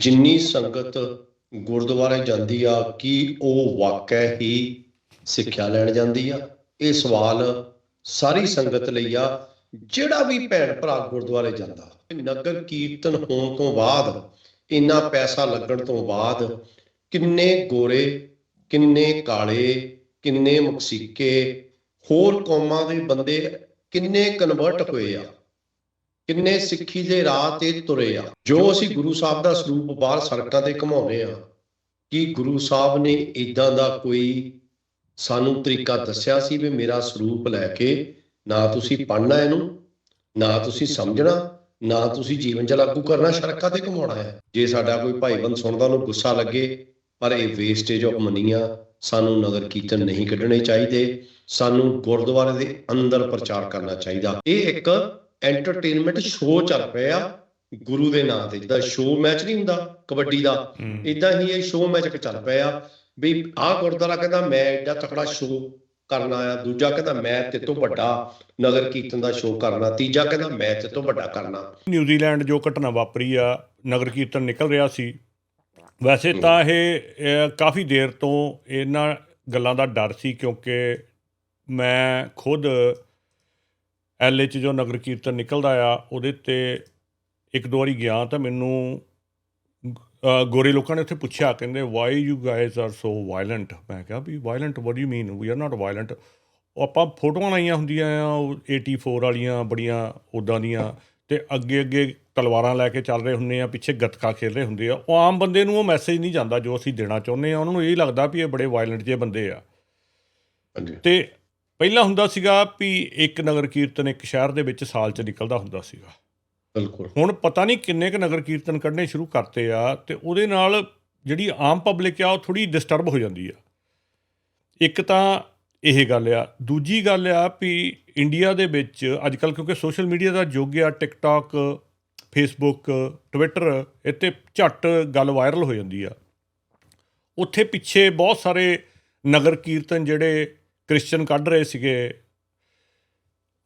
ਜਿੰਨੀ ਸੰਗਤ ਗੁਰਦੁਆਰੇ ਜਾਂਦੀ ਆ, ਕੀ ਉਹ ਵਾਕਿਆ ਹੀ ਸਿੱਖਿਆ ਲੈਣ ਜਾਂਦੀ ਆ? ਇਹ ਸਵਾਲ ਸਾਰੀ ਸੰਗਤ ਲਈ ਆ, ਜਿਹੜਾ ਵੀ ਭੈਣ ਭਰਾ ਗੁਰਦੁਆਰੇ ਜਾਂਦਾ ਨਗਰ ਕੀਰਤਨ ਹੋਣ ਤੋਂ ਬਾਅਦ, ਇੰਨਾ ਪੈਸਾ ਲੱਗਣ ਤੋਂ ਬਾਅਦ, ਕਿੰਨੇ ਗੋਰੇ, ਕਿੰਨੇ ਕਾਲੇ, ਕਿੰਨੇ ਮਕਸੀਕੇ, ਹੋਰ ਕੌਮਾਂ ਦੇ ਬੰਦੇ ਕਿੰਨੇ ਕਨਵਰਟ ਹੋਏ ਆ? ਕਿੰਨੇ ਸਿੱਖੀ ਦੇ ਰਾਹ ਤੇ ਤੁਰੇ ਆ? ਜੋ ਅਸੀਂ ਗੁਰੂ ਸਾਹਿਬ ਦਾ ਸਰੂਪ ਬਾਹਰ ਸੜਕਾਂ ਤੇ ਘਮਾਉਂਦੇ ਆ, ਕਿ ਗੁਰੂ ਸਾਹਿਬ ਨੇ ਇਦਾਂ ਦਾ ਕੋਈ ਸਾਨੂੰ ਤਰੀਕਾ ਦੱਸਿਆ ਸੀ ਵੀ ਮੇਰਾ ਸਰੂਪ ਲੈ ਕੇ ਨਾ ਤੁਸੀਂ ਪੜ੍ਹਨਾ ਇਹਨੂੰ, ਨਾ ਤੁਸੀਂ ਸਮਝਣਾ, ਨਾ ਤੁਸੀਂ ਜੀਵਨ ਚ ਲਾਗੂ ਕਰਨਾ, ਸੜਕਾਂ ਤੇ ਘਮਾਉਣਾ ਹੈ? ਜੇ ਸਾਡਾ ਕੋਈ ਭਾਈ ਬੰਦ ਸੁਣਦਾ, ਉਹਨੂੰ ਗੁੱਸਾ ਲੱਗੇ, ਪਰ ਇਹ ਵੇਸਟੇਜ ਆਫ ਮਨੀ ਆ, ਸਾਨੂੰ ਨਗਰ ਕੀਰਤਨ ਨਹੀਂ ਕੱਢਣੇ ਚਾਹੀਦੇ, ਸਾਨੂੰ ਗੁਰਦੁਆਰੇ ਦੇ ਅੰਦਰ ਪ੍ਰਚਾਰ ਕਰਨਾ ਚਾਹੀਦਾ। ਇਹ ਇੱਕ ਐਂਟਰਟੇਨਮੈਂਟ ਸ਼ੋਅ ਚੱਲ ਪਿਆ ਗੁਰੂ ਦੇ ਨਾਂ ਤੇ ਜਿੱਦਾਂ ਸ਼ੋਅ ਮੈਚ ਨਹੀਂ ਹੁੰਦਾ ਕਬੱਡੀ ਦਾ ਇਦਾਂ ਹੀ ਇਹ ਸ਼ੋਅ ਮੈਚ ਚੱਲ ਪਿਆ। ਵੀ ਆਹ ਗੁਰਦੁਆਰਾ ਕਹਿੰਦਾ ਮੈਂ ਐਡਾ ਤਕੜਾ ਸ਼ੋਅ ਕਰਨਾ ਆ ਦੂਜਾ ਕਹਿੰਦਾ ਮੈਂ ਤੇ ਤੋਂ ਵੱਡਾ ਨਗਰ ਕੀਰਤਨ ਦਾ ਸ਼ੋਅ ਕਰਨਾ ਤੀਜਾ ਕਹਿੰਦਾ ਮੈਂ ਤੇ ਤੋਂ ਵੱਡਾ ਕਰਨਾ ਨਿਊਜ਼ੀਲੈਂਡ ਜੋ ਘਟਨਾ ਵਾਪਰੀ ਆ ਨਗਰ ਕੀਰਤਨ ਨਿਕਲ ਰਿਹਾ ਸੀ ਵੈਸੇ ਤਾਂ ਇਹ ਕਾਫੀ ਦੇਰ ਤੋਂ ਇਹਨਾਂ ਗੱਲਾਂ ਦਾ ਡਰ ਸੀ ਕਿਉਂਕਿ ਮੈਂ ਖੁਦ ਐਲਏ ਚ ਜੋ ਨਗਰ ਕੀਰਤਨ ਨਿਕਲਦਾ ਆ ਉਹਦੇ ਤੇ ਇੱਕ ਦੋ ਵਾਰੀ ਗਿਆ ਤਾਂ ਮੈਨੂੰ ਗੋਰੇ ਲੋਕਾਂ ਨੇ ਉੱਥੇ ਪੁੱਛਿਆ ਕਹਿੰਦੇ why you guys are so violent ਮੈਂ ਕਿਹਾ ਵੀ violent what you mean we are not violent ਆਪਾਂ ਫੋਟੋਆਂ ਲਾਈਆਂ ਹੁੰਦੀਆਂ ਆ ਉਹ 84 ਵਾਲੀਆਂ ਬੜੀਆਂ ਉਦਾਂ ਦੀਆਂ ਤੇ ਅੱਗੇ ਅੱਗੇ ਤਲਵਾਰਾਂ ਲੈ ਕੇ ਚੱਲ ਰਹੇ ਹੁੰਦੇ ਆ ਪਿੱਛੇ ਗੱਤਕਾ ਖੇਡ ਰਹੇ ਹੁੰਦੇ ਆ। ਉਹ ਆਮ ਬੰਦੇ ਨੂੰ ਉਹ ਮੈਸੇਜ ਨਹੀਂ ਜਾਂਦਾ ਜੋ ਅਸੀਂ ਦੇਣਾ ਚਾਹੁੰਦੇ ਆ। ਉਹਨਾਂ ਨੂੰ ਇਹ ਲੱਗਦਾ ਵੀ ਇਹ ਬੜੇ ਵਾਇਲੈਂਟ ਜਿਹੇ ਬੰਦੇ ਆ। ਹਾਂਜੀ। ਤੇ ਪਹਿਲਾਂ ਹੁੰਦਾ ਸੀਗਾ ਵੀ ਇੱਕ ਨਗਰ ਕੀਰਤਨ ਇੱਕ ਸ਼ਹਿਰ ਦੇ ਵਿੱਚ ਸਾਲ 'ਚ ਨਿਕਲਦਾ ਹੁੰਦਾ ਸੀਗਾ। ਬਿਲਕੁਲ। ਹੁਣ ਪਤਾ ਨਹੀਂ ਕਿੰਨੇ ਕੁ ਨਗਰ ਕੀਰਤਨ ਕੱਢਣੇ ਸ਼ੁਰੂ ਕਰਤੇ ਆ ਤੇ ਉਹਦੇ ਨਾਲ ਜਿਹੜੀ ਆਮ ਪਬਲਿਕ ਆ ਉਹ ਥੋੜੀ ਡਿਸਟਰਬ ਹੋ ਜਾਂਦੀ ਆ। ਇੱਕ ਤਾਂ ਇਹ ਗੱਲ ਆ। ਦੂਜੀ ਗੱਲ ਆ ਵੀ ਇੰਡੀਆ ਦੇ ਵਿੱਚ ਅੱਜ ਕੱਲ ਕਿਉਂਕਿ ਸੋਸ਼ਲ ਮੀਡੀਆ ਦਾ ਯੁੱਗ ਆ ਟਿਕਟੌਕ ਫੇਸਬੁੱਕ ਟਵਿੱਟਰ ਇੱਥੇ ਝੱਟ ਗੱਲ ਵਾਇਰਲ ਹੋ ਜਾਂਦੀ ਆ। ਉੱਥੇ ਪਿੱਛੇ ਬਹੁਤ ਸਾਰੇ ਨਗਰ ਕੀਰਤਨ ਜਿਹੜੇ ਕ੍ਰਿਸਚੀਅਨ ਕੱਢ ਰਹੇ ਸੀਗੇ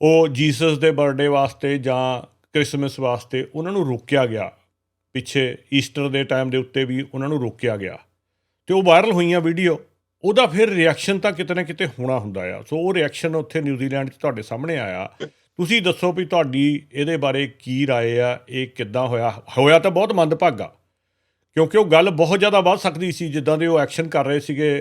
ਉਹ ਜੀਸਸ ਦੇ ਬਰਥਡੇ ਵਾਸਤੇ ਜਾਂ ਕ੍ਰਿਸਮਸ ਵਾਸਤੇ ਉਹਨਾਂ ਨੂੰ ਰੋਕਿਆ ਗਿਆ ਪਿੱਛੇ ਈਸਟਰ ਦੇ ਟਾਈਮ ਦੇ ਉੱਤੇ ਵੀ ਉਹਨਾਂ ਨੂੰ ਰੋਕਿਆ ਗਿਆ ਤੇ ਉਹ ਵਾਇਰਲ ਹੋਈਆਂ ਵੀਡੀਓ ਉਹਦਾ ਫਿਰ ਰਿਐਕਸ਼ਨ ਤਾਂ ਕਿਤੇ ਨਾ ਕਿਤੇ ਹੋਣਾ ਹੁੰਦਾ ਆ ਸੋ ਉਹ ਰਿਐਕਸ਼ਨ ਉੱਥੇ ਨਿਊਜ਼ੀਲੈਂਡ 'ਚ ਤੁਹਾਡੇ ਸਾਹਮਣੇ ਆਇਆ ਤੁਸੀਂ ਦੱਸੋ ਵੀ ਤੁਹਾਡੀ ਇਹਦੇ ਬਾਰੇ ਕੀ رائے ਆ ਇਹ ਕਿੱਦਾਂ ਹੋਇਆ ਹੋਇਆ ਤਾਂ ਬਹੁਤ ਮੰਦਭਾਗਾ ਕਿਉਂਕਿ ਉਹ ਗੱਲ ਬਹੁਤ ਜ਼ਿਆਦਾ ਵੱਧ ਸਕਦੀ ਸੀ ਜਿੱਦਾਂ ਦੇ ਉਹ ਐਕਸ਼ਨ ਕਰ ਰਹੇ ਸੀਗੇ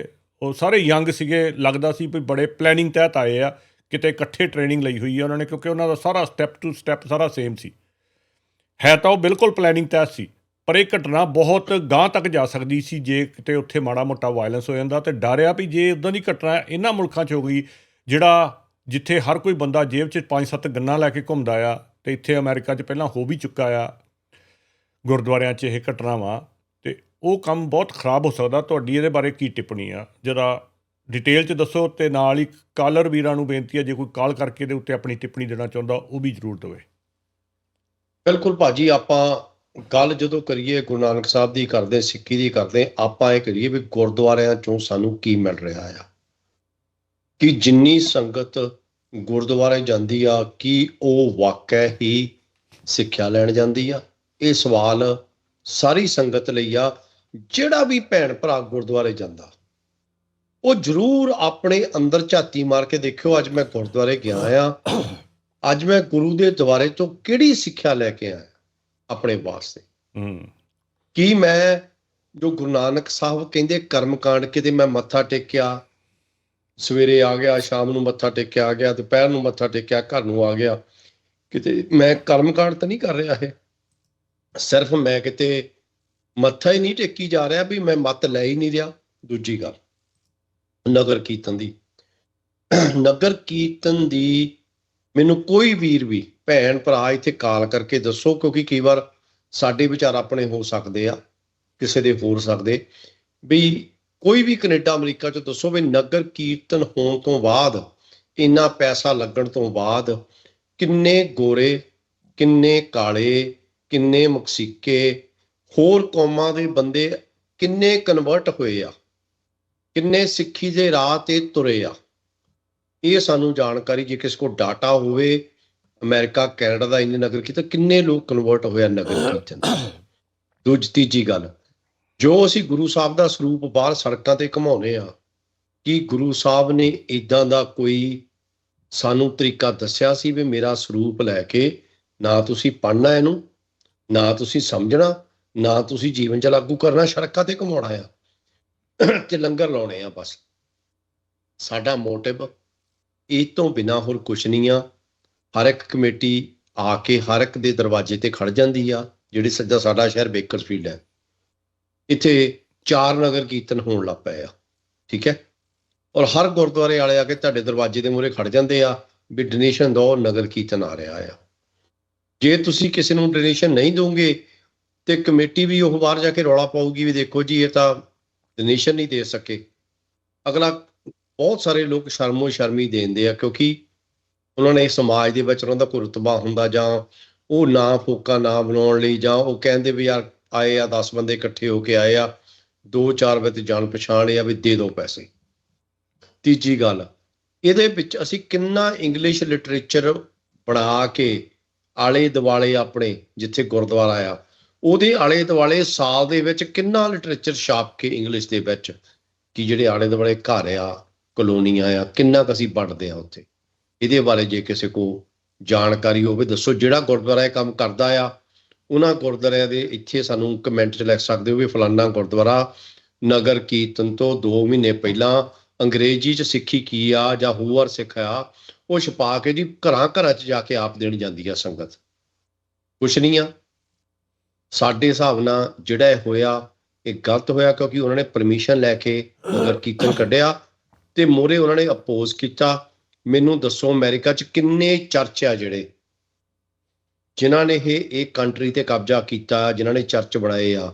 ਉਹ ਸਾਰੇ ਯੰਗ ਸੀਗੇ, ਲੱਗਦਾ ਸੀ ਵੀ ਬੜੇ ਪਲੈਨਿੰਗ ਤਹਿਤ ਆਏ ਆ, ਕਿਤੇ ਇਕੱਠੇ ਟ੍ਰੇਨਿੰਗ ਲਈ ਹੋਈ ਹੈ ਉਹਨਾਂ ਨੇ, ਕਿਉਂਕਿ ਉਹਨਾਂ ਦਾ ਸਾਰਾ ਸਟੈਪ ਟੂ ਸਟੈਪ ਸਾਰਾ ਸੇਮ ਸੀ। ਹੈ ਤਾਂ ਉਹ ਬਿਲਕੁਲ ਪਲੈਨਿੰਗ ਤਹਿਤ ਸੀ, ਪਰ ਇਹ ਘਟਨਾ ਬਹੁਤ ਗਾਂਹ ਤੱਕ ਜਾ ਸਕਦੀ ਸੀ ਜੇ ਕਿਤੇ ਉੱਥੇ ਮਾੜਾ ਮੋਟਾ ਵਾਇਲੈਂਸ ਹੋ ਜਾਂਦਾ ਤੇ ਡਰਿਆ ਵੀ ਜੇ ਉਦਾਂ ਦੀ ਘਟਨਾ ਇਹਨਾਂ ਮੁਲਕਾਂ 'ਚ ਹੋ ਗਈ, ਜਿਹੜਾ ਜਿੱਥੇ ਹਰ ਕੋਈ ਬੰਦਾ ਜੇਬ 'ਚ 5-7 ਗੰਨਾ ਲੈ ਕੇ ਘੁੰਮਦਾ ਆ ਤੇ ਇੱਥੇ ਅਮਰੀਕਾ 'ਚ ਪਹਿਲਾਂ ਹੋ ਵੀ ਚੁੱਕਾ ਆ, ਗੁਰਦੁਆਰਿਆਂ 'ਚ ਇਹ ਘਟਨਾਵਾਂ ਤੇ ਉਹ ਕੰਮ ਬਹੁਤ ਖਰਾਬ ਹੋ ਸਕਦਾ, ਤੁਹਾਡੀ ਇਹਦੇ ਬਾਰੇ ਕੀ ਟਿੱਪਣੀ ਆ? ਜਰਾ ਡਿਟੇਲ 'ਚ ਦੱਸੋ ਤੇ ਨਾਲ ਹੀ ਕਾਲਰ ਵੀਰਾਂ ਨੂੰ ਬੇਨਤੀ ਹੈ ਜੇ ਕੋਈ ਕਾਲ ਕਰਕੇ ਦੇ ਉੱਤੇ ਆਪਣੀ ਟਿੱਪਣੀ ਦੇਣਾ ਚਾਹੁੰਦਾ, ਉਹ ਵੀ ਜ਼ਰੂਰ ਦੇਵੇ। ਬਿਲਕੁਲ ਭਾਜੀ, ਆਪਾਂ ਗੱਲ ਜਦੋਂ ਕਰੀਏ, ਗੁਰੂ ਨਾਨਕ ਸਾਹਿਬ ਦੀ ਕਰਦੇ, ਸਿੱਖੀ ਦੀ ਕਰਦੇ, ਆਪਾਂ ਇਹ ਕਰੀਏ ਵੀ ਗੁਰਦੁਆਰਿਆਂ ਚੋਂ ਸਾਨੂੰ ਕੀ ਮਿਲ ਰਿਹਾ ਆ? ਕਿ ਜਿੰਨੀ ਸੰਗਤ ਗੁਰਦੁਆਰੇ ਜਾਂਦੀ ਆ, ਕੀ ਉਹ ਵਾਕਿਆ ਹੀ ਸਿੱਖਿਆ ਲੈਣ ਜਾਂਦੀ ਆ? ਇਹ ਸਵਾਲ ਸਾਰੀ ਸੰਗਤ ਲਈ ਆ ਜਿਹੜਾ ਵੀ ਭੈਣ ਭਰਾ ਗੁਰਦੁਆਰੇ ਜਾਂਦਾ ਉਹ ਜ਼ਰੂਰ ਆਪਣੇ ਅੰਦਰ ਝਾਤੀ ਮਾਰ ਕੇ ਦੇਖਿਓ ਅੱਜ ਮੈਂ ਗੁਰਦੁਆਰੇ ਗਿਆ ਆ ਅੱਜ ਮੈਂ ਗੁਰੂ ਦੇ ਦੁਆਰੇ ਤੋਂ ਕਿਹੜੀ ਸਿੱਖਿਆ ਲੈ ਕੇ ਆਇਆ ਆਪਣੇ ਵਾਸਤੇ। ਹੂੰ। ਕੀ ਮੈਂ ਜੋ ਗੁਰੂ ਨਾਨਕ ਸਾਹਿਬ ਕਹਿੰਦੇ ਕਰਮਕਾਂਡ ਕਿਤੇ ਮੈਂ ਮੱਥਾ ਟੇਕਿਆ ਸਵੇਰੇ ਆ ਗਿਆ ਸ਼ਾਮ ਨੂੰ ਮੱਥਾ ਟੇਕਿਆ ਆ ਗਿਆ ਦੁਪਹਿਰ ਨੂੰ ਮੱਥਾ ਟੇਕਿਆ ਘਰ ਨੂੰ ਆ ਗਿਆ ਕਿਤੇ ਮੈਂ ਕਰਮਕਾਂਡ ਤਾਂ ਨਹੀਂ ਕਰ ਰਿਹਾ ਇਹ। ਸਿਰਫ ਮੈਂ ਕਿਤੇ ਮੱਥਾ ਹੀ ਨਹੀਂ ਟੇਕੀ ਜਾ ਰਿਹਾ ਵੀ ਮੈਂ ਮੱਤ ਲੈ ਹੀ ਨਹੀਂ ਰਿਹਾ। ਦੂਜੀ ਗੱਲ, ਨਗਰ ਕੀਰਤਨ ਦੀ। ਨਗਰ ਕੀਰਤਨ ਦੀ ਮੈਨੂੰ ਕੋਈ ਵੀਰ ਵੀ, ਭੈਣ, ਭਰਾ ਇੱਥੇ ਕਾਲ ਕਰਕੇ ਦੱਸੋ, ਕਿਉਂਕਿ ਕਈ ਵਾਰ ਸਾਡੇ ਵਿਚਾਰ ਆਪਣੇ ਹੋ ਸਕਦੇ ਆ, ਕਿਸੇ ਦੇ ਹੋਰ ਸਕਦੇ। ਵੀ ਕੋਈ ਵੀ ਕੈਨੇਡਾ, ਅਮਰੀਕਾ ਚ ਦੱਸੋ ਵੀ ਨਗਰ ਕੀਰਤਨ ਹੋਣ ਤੋਂ ਬਾਅਦ, ਇੰਨਾ ਪੈਸਾ ਲੱਗਣ ਤੋਂ ਬਾਅਦ ਕਿੰਨੇ ਗੋਰੇ, ਕਿੰਨੇ ਕਾਲੇ, ਕਿੰਨੇ ਮਕਸੀਕੇ ਹੋਰ ਕੌਮਾਂ ਦੇ ਬੰਦੇ ਕਿੰਨੇ ਕਨਵਰਟ ਹੋਏ ਆ? ਕਿੰਨੇ ਸਿੱਖੀ ਦੇ ਰਾਹ ਤੇ ਤੁਰੇ ਆ? ਇਹ ਸਾਨੂੰ ਜਾਣਕਾਰੀ ਜੇ ਕਿਸੇ ਕੋਲ ਡਾਟਾ ਹੋਵੇ, ਅਮਰੀਕਾ, ਕੈਨੇਡਾ ਦਾ ਇੰਨੇ ਨਗਰ ਕੀਰਤਨ ਕਿੰਨੇ ਲੋਕ ਕਨਵਰਟ ਹੋਇਆ ਨਗਰ ਕੀਰਤਨ ਦੂਜੀ ਤੀਜੀ ਗੱਲ, ਜੋ ਅਸੀਂ ਗੁਰੂ ਸਾਹਿਬ ਦਾ ਸਰੂਪ ਬਾਹਰ ਸੜਕਾਂ ਤੇ ਘਮਾਉਨੇ ਆ, ਕਿ ਗੁਰੂ ਸਾਹਿਬ ਨੇ ਇਦਾਂ ਦਾ ਕੋਈ ਸਾਨੂੰ ਤਰੀਕਾ ਦੱਸਿਆ ਸੀ ਵੀ ਮੇਰਾ ਸਰੂਪ ਲੈ ਕੇ ਨਾ ਤੁਸੀਂ ਪੜ੍ਹਨਾ ਇਹਨੂੰ, ਨਾ ਤੁਸੀਂ ਸਮਝਣਾ ਨਾ ਤੁਸੀਂ ਜੀਵਨ ਚ ਲਾਗੂ ਕਰਨਾ, ਸੜਕਾਂ ਤੇ ਘਮਾਉਣਾ ਆ। ਤੇ ਲੰਗਰ ਲਾਉਣੇ ਆ ਬਸ। ਸਾਡਾ ਮੋਟਿਵ ਇਹ ਤੋਂ ਬਿਨਾ ਹੋਰ ਕੁਛ ਨਹੀਂ ਆ। ਹਰ ਇੱਕ ਕਮੇਟੀ ਆ ਕੇ ਹਰ ਇੱਕ ਦੇ ਦਰਵਾਜ਼ੇ ਤੇ ਖੜ ਜਾਂਦੀ ਆ, ਜਿਹੜੀ ਸੱਜਾ ਸਾਡਾ ਸ਼ਹਿਰ ਬੇਕਰਸਫੀਲਡ ਹੈ। ਇੱਥੇ ਚਾਰ ਨਗਰ ਕੀਰਤਨ ਹੋਣ ਲੱਗ ਪਏ ਆ, ਠੀਕ ਹੈ? ਔਰ ਹਰ ਗੁਰਦੁਆਰੇ ਵਾਲੇ ਆ ਕੇ ਤੁਹਾਡੇ ਦਰਵਾਜ਼ੇ ਦੇ ਮੂਹਰੇ ਖੜ ਜਾਂਦੇ ਆ ਵੀ ਡੋਨੇਸ਼ਨ ਦਿਓ ਨਗਰ ਕੀਰਤਨ ਆ ਰਿਹਾ ਆ। ਜੇ ਤੁਸੀਂ ਕਿਸੇ ਨੂੰ ਡੋਨੇਸ਼ਨ ਨਹੀਂ ਦੋਗੇ ਤੇ ਕਮੇਟੀ ਵੀ ਉਹ ਬਾਹਰ ਜਾ ਕੇ ਰੌਲਾ ਪਾਊਗੀ ਵੀ ਦੇਖੋ ਜੀ, ਇਹ ਤਾਂ ਡੋਨੇਸ਼ਨ ਨਹੀਂ ਦੇ ਸਕੇ। ਅਗਲਾ ਬਹੁਤ ਸਾਰੇ ਲੋਕ ਸ਼ਰਮੋ ਸ਼ਰਮੀ ਦੇਂਦੇ ਆ ਕਿਉਂਕਿ ਉਹਨਾਂ ਨੇ ਸਮਾਜ ਦੇ ਵਿੱਚ ਉਹਨਾਂ ਦਾ ਕੋਈ ਰੁਤਬਾ ਹੁੰਦਾ ਜਾਂ ਉਹ ਨਾ ਫੋਕਾ ਨਾ ਬਣਾਉਣ ਲਈ ਜਾਂ ਉਹ ਕਹਿੰਦੇ ਵੀ ਯਾਰ ਆਏ ਆ 10 ਬੰਦੇ ਇਕੱਠੇ ਹੋ ਕੇ ਆਏ ਆ, ਦੋ ਚਾਰ ਵਿੱਚ ਜਾਣ ਪਛਾਣ ਆ ਵੀ ਦੇ ਦਿਓ ਪੈਸੇ। ਤੀਜੀ ਗੱਲ, ਇਹਦੇ ਵਿੱਚ ਅਸੀਂ ਕਿੰਨਾ ਇੰਗਲਿਸ਼ ਲਿਟਰੇਚਰ ਬਣਾ ਕੇ ਆਲੇ ਦਿਵਾਲੇ ਆਪਣੇ ਜਿੱਥੇ ਗੁਰਦੁਆਰਾ ਆ ਉਹਦੇ ਆਲੇ ਦੁਆਲੇ ਸਾਲ ਦੇ ਵਿੱਚ ਕਿੰਨਾ ਲਿਟਰੇਚਰ ਛਾਪ ਕੇ ਇੰਗਲਿਸ਼ ਦੇ ਵਿੱਚ ਕਿ ਜਿਹੜੇ ਆਲੇ ਦੁਆਲੇ ਘਰ ਆ, ਕਲੋਨੀਆਂ ਆ, ਕਿੰਨਾ ਕੁ ਅਸੀਂ ਪੜ੍ਹਦੇ ਆ ਉੱਥੇ। ਇਹਦੇ ਬਾਰੇ ਜੇ ਕਿਸੇ ਕੋ ਜਾਣਕਾਰੀ ਹੋਵੇ, ਦੱਸੋ ਜਿਹੜਾ ਗੁਰਦੁਆਰਾ ਇਹ ਕੰਮ ਕਰਦਾ ਆ, ਉਹਨਾਂ ਗੁਰਦੁਆਰਿਆਂ ਦੇ ਇੱਥੇ ਸਾਨੂੰ ਕਮੈਂਟ 'ਚ ਲਿਖ ਸਕਦੇ ਹੋ ਵੀ ਫਲਾਨਾ ਗੁਰਦੁਆਰਾ ਨਗਰ ਕੀਰਤਨ ਤੋਂ 2 ਮਹੀਨੇ ਪਹਿਲਾਂ ਅੰਗਰੇਜ਼ੀ 'ਚ ਸਿੱਖੀ ਕੀ ਆ ਜਾਂ ਹੋਰ ਸਿੱਖਿਆ ਉਹ ਛਪਾ ਕੇ ਜੀ ਘਰਾਂ ਘਰਾਂ 'ਚ ਜਾ ਕੇ ਆਪ ਦੇਣ ਜਾਂਦੀ ਆ ਸੰਗਤ। ਕੁਛ ਨਹੀਂ ਆ। ਸਾਡੇ ਹਿਸਾਬ ਨਾਲ ਜਿਹੜਾ ਇਹ ਹੋਇਆ, ਇਹ ਗਲਤ ਹੋਇਆ ਕਿਉਂਕਿ ਉਹਨਾਂ ਨੇ ਪਰਮਿਸ਼ਨ ਲੈ ਕੇ ਨਗਰ ਕੀਰਤਨ ਕੱਢਿਆ ਤੇ ਮੋਰੇ ਉਹਨਾਂ ਨੇ ਅਪੋਜ਼ ਕੀਤਾ। ਮੈਨੂੰ ਦੱਸੋ ਅਮਰੀਕਾ 'ਚ ਕਿੰਨੇ ਚਰਚ ਆ ਜਿਹੜੇ ਜਿਨ੍ਹਾਂ ਨੇ ਇਹ ਇਹ ਕੰਟਰੀ ਤੇ ਕਬਜ਼ਾ ਕੀਤਾ, ਜਿਨ੍ਹਾਂ ਨੇ ਚਰਚ ਬਣਾਏ ਆ?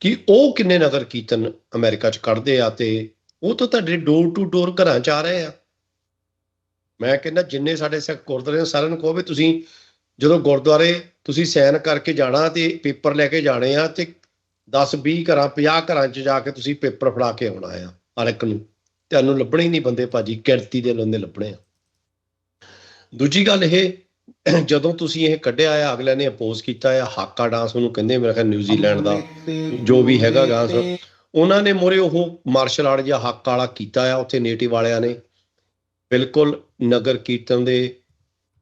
ਕਿ ਉਹ ਕਿੰਨੇ ਨਗਰ ਕੀਰਤਨ ਅਮਰੀਕਾ 'ਚ ਕੱਢਦੇ ਆ ਤੇ ਉਹ ਤਾਂ ਤੁਹਾਡੇ ਡੋਰ ਟੂ ਡੋਰ ਘਰਾਂ 'ਚ ਆ ਰਹੇ ਆ। ਮੈਂ ਕਹਿੰਦਾ ਜਿੰਨੇ ਸਾਡੇ ਸਿੱਖ ਗੁਰਦੁਆਰੇ ਸਾਰਿਆਂ ਨੂੰ ਕਹੋ ਵੀ ਤੁਸੀਂ ਜਦੋਂ ਗੁਰਦੁਆਰੇ ਤੁਸੀਂ ਸਾਈਨ ਕਰਕੇ ਜਾਣਾ ਤੇ ਪੇਪਰ ਲੈ ਕੇ ਜਾਣੇ ਆ ਤੇ 10 20 ਘਰਾਂ 50 ਘਰਾਂ 'ਚ ਜਾ ਕੇ ਤੁਸੀਂ ਪੇਪਰ ਫੜਾ ਕੇ ਆਉਣਾ ਆ, ਹਰ ਇੱਕ ਨੂੰ। ਤੁਹਾਨੂੰ ਲੱਭਣੇ ਹੀ ਨਹੀਂ ਬੰਦੇ ਭਾਜੀ, ਕਿਰਤੀ ਦੇ ਲੰਦੇ ਲੱਭਣੇ ਆ। ਦੂਜੀ ਗੱਲ ਇਹ, ਜਦੋਂ ਤੁਸੀਂ ਇਹ ਕੱਢਿਆ ਆ ਅਗਲੇ ਨੇ ਅਪੋਜ਼ ਕੀਤਾ ਆ, ਹਾਕਾ ਡਾਂਸ ਉਹਨੂੰ ਕਹਿੰਦੇ ਮੇਰਾ ਖਿਆਲ ਨਿਊਜ਼ੀਲੈਂਡ ਦਾ, ਜੋ ਵੀ ਹੈਗਾ ਡਾਂਸ, ਉਹਨਾਂ ਨੇ ਮੋਰੇ ਉਹ ਮਾਰਸ਼ਲ ਆਰਟ ਜਾਂ ਹਾਕਾ ਵਾਲਾ ਕੀਤਾ ਆ, ਉੱਥੇ ਨੇਟਿਵ ਵਾਲਿਆਂ ਨੇ। ਬਿਲਕੁਲ ਨਗਰ ਕੀਰਤਨ ਦੇ,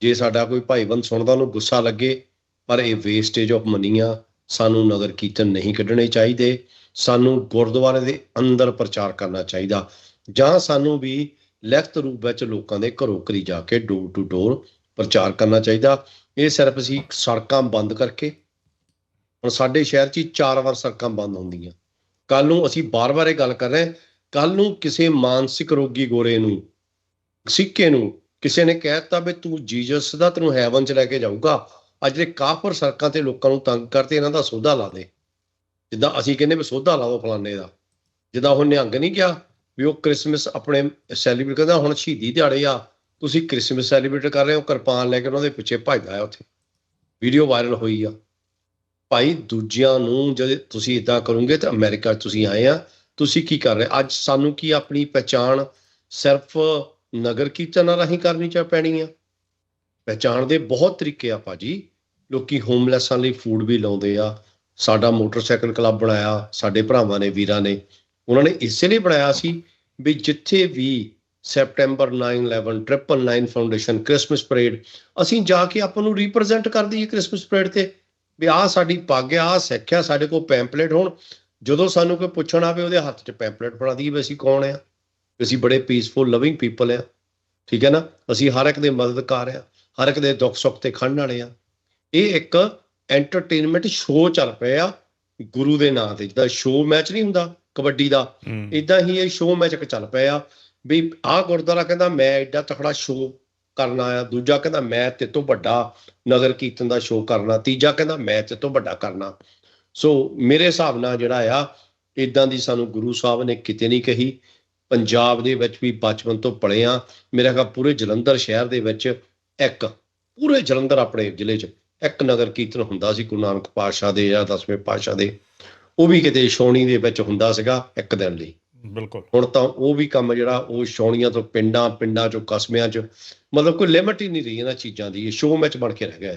ਜੇ ਸਾਡਾ ਕੋਈ ਭਾਈਬੰਦ ਸੁਣਦਾ, ਉਹਨੂੰ ਗੁੱਸਾ ਲੱਗੇ ਪਰ ਇਹ ਵੇਸਟੇਜ ਆਫ ਮਨੀ ਆ, ਸਾਨੂੰ ਨਗਰ ਕੀਰਤਨ ਨਹੀਂ ਕੱਢਣੇ ਚਾਹੀਦੇ। ਸਾਨੂੰ ਗੁਰਦੁਆਰੇ ਦੇ ਅੰਦਰ ਪ੍ਰਚਾਰ ਕਰਨਾ ਚਾਹੀਦਾ। ਜਾਂ ਸਾਨੂੰ ਵੀ ਲਿਖਤ ਰੂਪ ਵਿੱਚ ਲੋਕਾਂ ਦੇ ਘਰੋਂ ਘਰੀ ਜਾ ਕੇ ਡੋਰ ਟੂ ਡੋਰ ਪ੍ਰਚਾਰ ਕਰਨਾ ਚਾਹੀਦਾ। ਇਹ ਸਿਰਫ ਅਸੀਂ ਸੜਕਾਂ ਬੰਦ ਕਰਕੇ, ਹੁਣ ਸਾਡੇ ਸ਼ਹਿਰ 'ਚ ਹੀ ਚਾਰ ਵਾਰ ਸੜਕਾਂ ਬੰਦ ਹੁੰਦੀਆਂ। ਕੱਲ ਨੂੰ ਅਸੀਂ ਬਾਰ-ਬਾਰ ਇਹ ਗੱਲ ਕਰ ਰਹੇ ਹਾਂ ਕੱਲ ਨੂੰ ਕਿਸੇ ਮਾਨਸਿਕ ਰੋਗੀ ਗੋਰੇ ਨੂੰ, ਸਿੱਕੇ ਨੂੰ, ਕਿਸੇ ਨੇ ਕਹਿਤਾ ਵੀ ਤੂੰ ਜੀਸਸ ਦਾ ਤੈਨੂੰ ਹੈਵਨ 'ਚ ਲੈ ਕੇ ਜਾਊਗਾ। ਅੱਜ ਜਿਹੜੇ ਕਾਫਰ ਸੜਕਾਂ ਤੇ ਲੋਕਾਂ ਨੂੰ ਤੰਗ ਕਰਦੇ ਇਹਨਾਂ ਦਾ ਸੋਧਾ ਲਾ ਦੇ। ਜਿੱਦਾਂ ਅਸੀਂ ਕਹਿੰਦੇ ਵੀ ਸੋਧਾ ਲਾ ਦੋ ਫਲਾਣੇ ਦਾ। ਜਿੱਦਾਂ ਉਹ ਨਿਹੰਗ ਨਹੀਂ ਗਿਆ ਵੀ ਉਹ ਕ੍ਰਿਸਮਸ ਆਪਣੇ ਸੈਲੀਬ੍ਰੇਟ ਕਰਦਾ ਹੁਣ ਸ਼ਹੀਦੀ ਦਿਹਾੜੇ ਆ, ਤੁਸੀਂ ਕ੍ਰਿਸਮਸ ਸੈਲੀਬ੍ਰੇਟ ਕਰ ਰਹੇ ਹੋ, ਕਿਰਪਾਨ ਲੈ ਕੇ ਉਹਨਾਂ ਦੇ ਪਿੱਛੇ ਭੱਜਦਾ ਆ ਉੱਥੇ। ਵੀਡੀਓ ਵਾਇਰਲ ਹੋਈ ਆ। ਭਾਈ ਦੂਜਿਆਂ ਨੂੰ ਜਦ ਤੁਸੀਂ ਇਦਾਂ ਕਰੋਗੇ ਤਾਂ ਅਮਰੀਕਾ 'ਚ ਤੁਸੀਂ ਆਏ ਆ, ਤੁਸੀਂ ਕੀ ਕਰ ਰਹੇ? ਅੱਜ ਸਾਨੂੰ ਕੀ ਆਪਣੀ ਪਛਾਣ ਸਿਰਫ ਨਗਰ ਕੀਰਤਨਾਂ ਰਾਹੀਂ ਕਰਨੀ ਚਾ ਪੈਣੀ ਆ? ਪਛਾਣ ਦੇ ਬਹੁਤ ਤਰੀਕੇ ਆ ਭਾਜੀ। ਲੋਕੀ ਹੋਮਲੈਸਾਂ ਲਈ ਫੂਡ ਵੀ ਲਾਉਂਦੇ ਆ। ਸਾਡਾ ਮੋਟਰਸਾਈਕਲ ਕਲੱਬ ਬਣਾਇਆ, ਸਾਡੇ ਭਰਾਵਾਂ ਨੇ, ਵੀਰਾਂ ਨੇ। ਉਹਨਾਂ ਨੇ ਇਸੇ ਲਈ ਬਣਾਇਆ ਸੀ ਵੀ ਜਿੱਥੇ ਵੀ ਸੈਪਟੈਂਬਰ 9/11 999 ਫਾਊਂਡੇਸ਼ਨ ਕ੍ਰਿਸਮਸ ਪਰੇਡ ਅਸੀਂ ਜਾ ਕੇ ਆਪਾਂ ਨੂੰ ਰਿਪਰੈਜ਼ੈਂਟ ਕਰਦੀ ਦਈਏ ਕ੍ਰਿਸਮਸ ਪਰੇਡ ਤੇ। ਵੀ ਆਹ ਸਾਡੀ ਪੱਗ ਆ, ਆਹ ਸਿੱਖ ਆ, ਸਾਡੇ ਕੋਲ ਪੈਂਪਲੇਟ ਹੋਣ। ਜਦੋਂ ਸਾਨੂੰ ਕੋਈ ਪੁੱਛਣ ਆਵੇ, ਉਹਦੇ ਹੱਥ 'ਚ ਪੈਂਪਲੇਟ ਫੜਾ ਦਈਏ ਵੀ ਅਸੀਂ ਕੌਣ ਆ? ਅਸੀਂ ਬੜੇ ਪੀਸਫੁਲ ਲਵਿੰਗ ਪੀਪਲ ਆ। ਠੀਕ ਹੈ ਨਾ? ਅਸੀਂ ਹਰ ਇੱਕ ਦੇ ਮਦਦਕਾਰ ਆ, ਹਰ ਇੱਕ ਦੇ ਦੁੱਖ ਸੁੱਖ ਤੇ ਖੜਨ ਵਾਲੇ ਆ। ਇਹ ਇੱਕ ਐਂਟਰਟੇਨਮੈਂਟ ਸ਼ੋਅ ਚੱਲ ਪਿਆ ਗੁਰੂ ਦੇ ਨਾਂ ਤੇ। ਜਿੱਦਾਂ ਸ਼ੋਅ ਮੈਚ ਨਹੀਂ ਹੁੰਦਾ ਕਬੱਡੀ ਦਾ। ਇਦਾਂ ਹੀ ਇਹ ਸ਼ੋਅ ਮੈਚ ਇੱਕ ਚੱਲ ਪਿਆ ਵੀ ਆਹ ਗੁਰਦੁਆਰਾ ਕਹਿੰਦਾ ਮੈਂ ਐਡਾ ਤਕੜਾ ਸ਼ੋਅ ਕਰਨਾ ਆ ਦੂਜਾ ਕਹਿੰਦਾ ਮੈਂ ਤੇ ਤੋਂ ਵੱਡਾ ਨਗਰ ਕੀਰਤਨ ਦਾ ਸ਼ੋਅ ਕਰਨਾ ਤੀਜਾ ਕਹਿੰਦਾ ਮੈਂ ਤੇ ਤੋਂ ਵੱਡਾ ਕਰਨਾ ਸੋ ਮੇਰੇ ਹਿਸਾਬ ਨਾਲ ਜਿਹੜਾ ਆ ਇਦਾਂ ਦੀ ਸਾਨੂੰ ਗੁਰੂ ਸਾਹਿਬ ਨੇ ਕਿਤੇ ਨਹੀਂ ਕਹੀ। ਪੰਜਾਬ ਦੇ ਵਿੱਚ ਵੀ ਬਚਪਨ ਤੋਂ ਪਲੇ ਆ। ਮੇਰਾ ਖਿਆਲ ਪੂਰੇ ਜਲੰਧਰ ਸ਼ਹਿਰ ਦੇ ਵਿੱਚ ਇੱਕ ਪੂਰੇ ਜਲੰਧਰ ਆਪਣੇ ਜ਼ਿਲ੍ਹੇ 'ਚ। ਇੱਕ ਨਗਰ ਕੀਰਤਨ ਹੁੰਦਾ ਸੀ ਗੁਰੂ ਨਾਨਕ ਪਾਤਸ਼ਾਹ ਦੇ ਜਾਂ ਦਸਵੇਂ ਪਾਤਸ਼ਾਹ ਦੇ ਉਹ ਵੀ ਕਿਤੇ ਛਾਉਣੀ ਦੇ ਵਿੱਚ ਹੁੰਦਾ ਸੀਗਾ ਇੱਕ ਦਿਨ ਲਈ। ਬਿਲਕੁਲ। ਹੁਣ ਤਾਂ ਉਹ ਵੀ ਕੰਮ ਜਿਹੜਾ ਉਹ ਛਾਉਣੀਆਂ ਤੋਂ ਪਿੰਡਾਂ ਪਿੰਡਾਂ ਚੋਂ ਕਸਬਿਆਂ 'ਚ ਮਤਲਬ ਕੋਈ ਲਿਮਟ ਹੀ ਨਹੀਂ ਰਹੀ ਇਹਨਾਂ ਚੀਜ਼ਾਂ ਦੀ ਇਹ ਸ਼ੋਅ ਮੈਚ ਬਣ ਕੇ ਰਹਿ ਗਿਆ